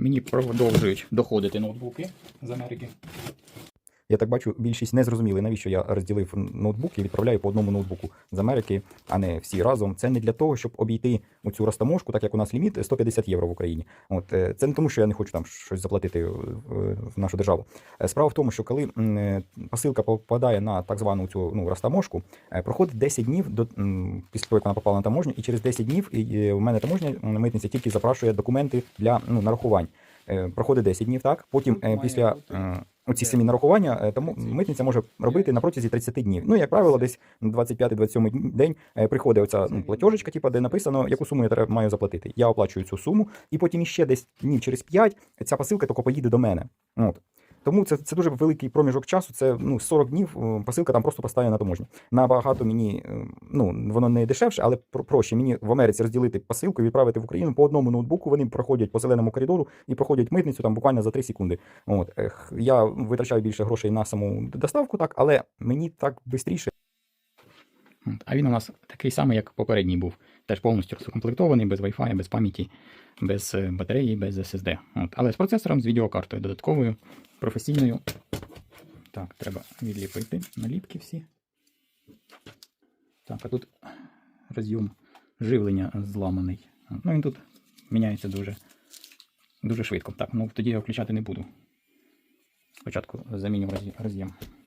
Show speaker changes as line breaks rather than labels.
Мені продовжують доходити ноутбуки з Америки.
Я так бачу, більшість не зрозуміли, навіщо я розділив ноутбук і відправляю по одному ноутбуку з Америки, а не всі разом. Це не для того, щоб обійти оцю розтаможку, так як у нас ліміт 150 євро в Україні. От е, це не тому, що я не хочу там щось заплатити в в нашу державу. Е, Справа в тому, що коли е, посилка попадає на так звану цю ну розтаможку, проходить 10 днів до після того, як вона попала на таможню, і через 10 днів і, е, мене таможня митниця тільки запрашує документи для ну, нарахувань. Проходить 10 днів, так потім після е, оці самі нарахування, е, тому митниця може робити на протязі 30 днів. Ну, як правило, десь на 25-27 день е, приходить оця ну, платежечка, типу, де написано, яку суму я треба маю заплатити. Я оплачую цю суму, і потім іще десь днів через 5 ця посилка тільки поїде до мене. От. Тому це, це дуже великий проміжок часу. Це ну 40 днів. е, Посилка там просто поставлена на таможні. Набагато мені е, ну воно не дешевше, але проще мені в Америці розділити посилку і відправити в Україну по одному ноутбуку. Вони проходять по зеленому коридору і проходять митницю там буквально за 3 секунди. От я витрачаю більше грошей на саму доставку, так, але мені так швидше.
А він у нас такий самий, як попередній був. Теж повністю розкомплектований, без Wi-Fi, без пам'яті, без е, батареї, без SSD. От. Але з процесором, з відеокартою додатковою, професійною. Так, треба відліпити наліпки всі. Так, а тут роз'єм живлення зламаний. Ну, він тут міняється дуже, дуже швидко. Так, ну тоді я включати не буду. Спочатку заміню роз'єм.